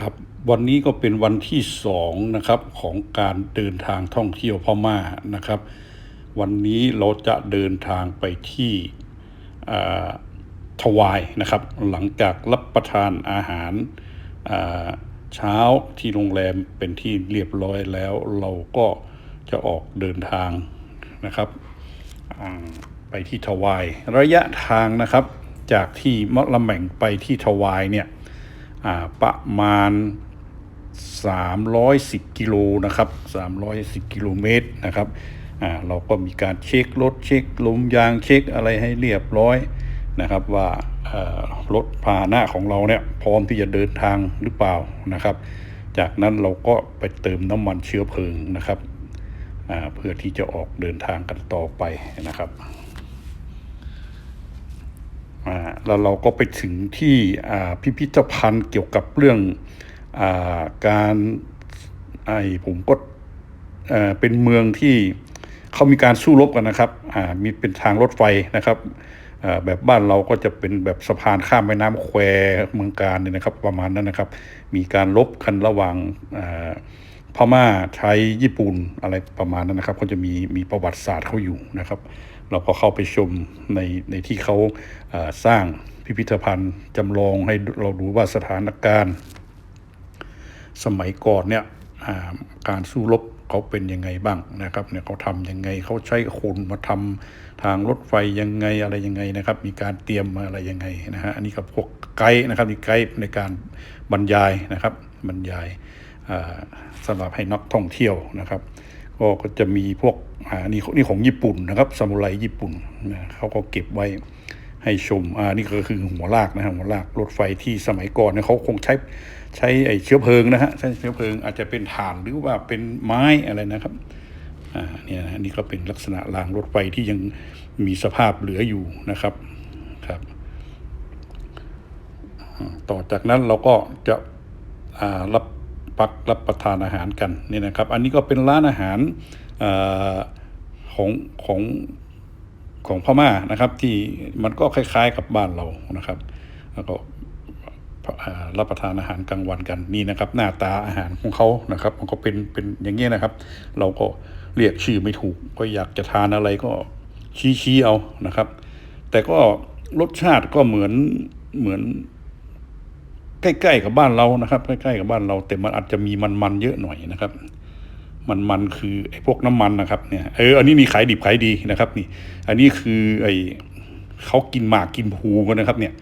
ครับวันนี้ก็เป็นวันที่สองนะครับของการเดินทางท่องเที่ยวพม่านะครับ วันนี้เราจะเดินทางไปที่ทวายนะครับ หลังจากรับประทานอาหารเช้าที่โรงแรมเป็นที่เรียบร้อยแล้ว เราก็จะออกเดินทางนะครับไปที่ทวาย ระยะทางนะครับจากที่มะละแม่งไปที่ทวายเนี่ย ประมาณ 310 กิโลนะครับ 310 กิโลเมตรนะครับเราก็มีการเช็ครถเช็คลมยางเช็คอะไรให้เรียบร้อยนะครับว่ารถพาหนะของเราเนี่ยพร้อมที่จะเดินทางหรือเปล่านะครับ จากนั้นเราก็ไปเติมน้ำมันเชื้อเพลิงนะครับเพื่อที่จะออกเดินทางกันต่อไปนะครับ แล้วเราก็ไปถึงที่พิพิธภัณฑ์เกี่ยวกับเรื่องอาการไอผมก็เป็นเมืองที่เขามีการสู้รบกันนะครับมีเป็นทางรถไฟนะครับแบบบ้านเราก็จะเป็นแบบสะพานข้ามแม่น้ำแควเมืองการเนี่ยนะครับ ประมาณนั้นนะครับ มีการลบกันระหว่างพม่าไทยญี่ปุ่นอะไรประมาณนั้นนะครับเขาจะมีมีประวัติศาสตร์เขาอยู่นะครับ เราก็เข้าไปชมในในที่เขาเอ่อสร้างพิพิธภัณฑ์จำลองให้เราดูว่าสถานการณ์ สมัยก่อนเนี่ยาการสู้รบเขาเป็นยังไงบ้างนะครับเนี่ยเขาทำยังไงเขาใช้คนมาทำทางรถไฟยังไงอะไรยังไงนะครับ มีการเตรียมมาอะไรยังไงนะฮะอันนี้กับพวกไกด์นะครับมีไกด์ในการบรรยายนะครับบรรยายอ่าสำหรับให้นักท่องเที่ยวนะครับ ก็จะมีพวก อ่านี่นี่ของญี่ปุ่นนะครับซามูไรญี่ปุ่นนะเขาก็เก็บไว้ให้ชมอ่านี่ก็คือหัวลากนะฮะหัวลากรถไฟที่สมัยก่อนเนี่ยเขาคงใช้ใช้ไอ้เชื้อเพลิงนะฮะใช้เชื้อเพลิงอาจจะเป็นถ่านหรือว่าเป็นไม้อะไรนะครับอ่าเนี่ยนะนี่ก็เป็นลักษณะรางรถไฟที่ยังมีสภาพเหลืออยู่นะครับครับ ต่อจากนั้นเราก็จะอ่ารับปักรับประทานอาหารกันนี่นะครับ อันนี้ก็เป็นร้านอาหารอ่า ของของของพม่านะครับ ที่มันก็คล้าย ๆกับบ้านเรานะครับแล้วก็รับประทานอาหารกลางวันกันนี่นะครับ หน้าตาอาหารของเขานะครับ มันก็เป็นเป็นอย่างเงี้ยนะครับ เราก็เรียกชื่อไม่ถูก ก็อยากจะทานอะไรก็ชี้ชี้เอานะครับ แต่ก็รสชาติก็เหมือนเหมือน ใกล้ๆกับบ้านเรานะครับ ใกล้ๆกับบ้านเรา แต่มันอาจจะมีมันๆเยอะหน่อยนะครับ มันๆคือไอ้พวกน้ำมันนะครับเนี่ยเอออันนี้มีขายดิบขายดีนะครับนี่ อันนี้คือไอ้เขากินหมากกินภูกันนะครับ เนี่ย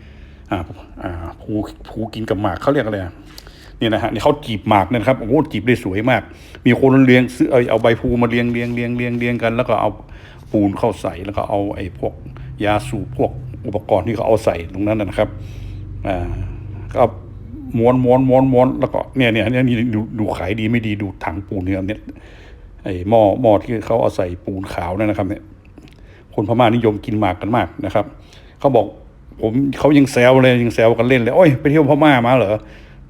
อ่าอ่าภูภูกินกับหมากเขาเรียกอะไรเนี่ยนะฮะนี่เขาจีบหมากนะครับโอ้โหจีบได้สวยมาก มีคนเลี้ยงซื้อเอาเอาใบภูมาเลี้ยงเลี้ยงเลี้ยงเลี้ยงเลี้ยงกัน แล้วก็เอาปูนเข้าใส่แล้วก็เอาไอ้พวกยาสูบพวกอุปกรณ์ที่เขาเอาใส่ตรงนั้นนะครับอ่าก็ ม้วนม้วนม้วนม้วนแล้วก็เนี่ยเนี่ยเนี่ยนี่ดูดูขายดีไม่ดีดูถังปูนเนี่ยเนี่ยไอ้หม้อหม้อที่เขาเอาใส่ปูนขาวนั่นนะครับ เนี่ย คนพม่านิยมกินหมากกันมากนะครับเขาบอกผมเขายังแซวเลยยังแซวกันเล่นเลยโอ้ยไปเที่ยวพม่ามาเหรอ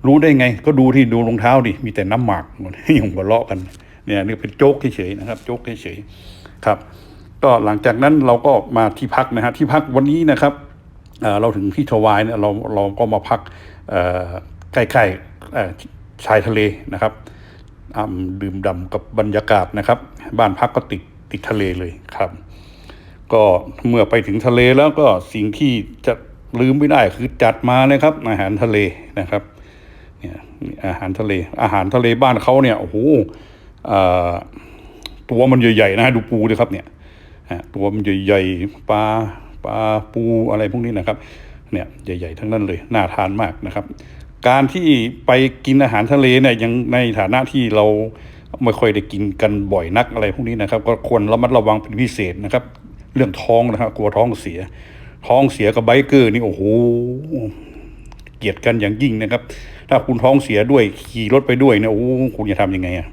รู้ได้ไง ก็ดูที่ดูรองเท้าดิมีแต่น้ำหมากหมดยังหัวเราะกัน เนี่ยนี่เป็นโจ๊กเฉยๆนะครับ โจ๊กเฉยๆครับ ก็หลังจากนั้นเราก็มาที่พักนะฮะที่พักวันนี้นะครับ เราถึงที่ทวายเนี่ยเราเราก็มาพักใกล้ๆชายทะเลนะครับดื่มด่ำกับบรรยากาศนะครับ บ้านพักก็ติดติดทะเลเลยครับ ก็เมื่อไปถึงทะเลแล้วก็สิ่งที่จะลืมไม่ได้คือจัดมาเลยครับ อาหารทะเลนะครับเนี่ยอาหารทะเล อาหารทะเลบ้านเขาเนี่ยโอ้โหตัวมันใหญ่ๆนะดูปูดิครับเนี่ยฮะตัวมันใหญ่ๆปลา ปลาปูอะไรพวกนี้นะครับเนี่ยใหญ่ๆทั้งนั้นเลยน่าทานมากนะครับ การที่ไปกินอาหารทะเลเนี่ยยังในฐานะที่เราไม่ค่อยได้กินกันบ่อยนักอะไรพวกนี้นะครับ ก็ควรระมัดระวังเป็นพิเศษนะครับ เรื่องท้องนะครับกลัวท้องเสีย ท้องเสียกับไบเกอร์นี่โอ้โหเกลียดกันอย่างยิ่งนะครับ ถ้าคุณท้องเสียด้วยขี่รถไปด้วยเนี่ยโอ้คุณจะทำยังไงอะ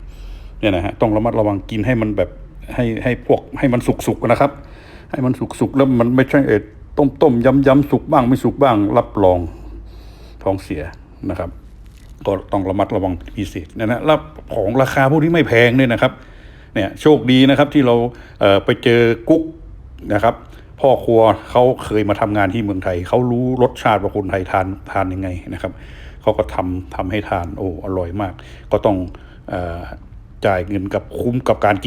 เนี่ยนะฮะต้องระมัดระวังกินให้มันแบบให้ให้พวกให้มันสุกๆนะครับ ให้มันสุกๆแล้วมันไม่ใช่เออต้มต้มยำยำสุกบ้างไม่สุกบ้าง รับรองท้องเสียนะครับก็ต้องระมัดระวังพิเศษนะนะแล้วของราคาพวกนี้ไม่แพงด้วยนะครับเนี่ยโชคดีนะครับที่เราเไปเจอกุ๊กนะครับ พ่อครัวเขาเคยมาทำงานที่เมืองไทยเขารู้รสชาติว่าคนไทยทานทานยังไงนะครับเขาก็ทำทำให้ทานโอ้อร่อยมาก ก็ต้องอจ่ายเงินกับคุ้มกับการกิน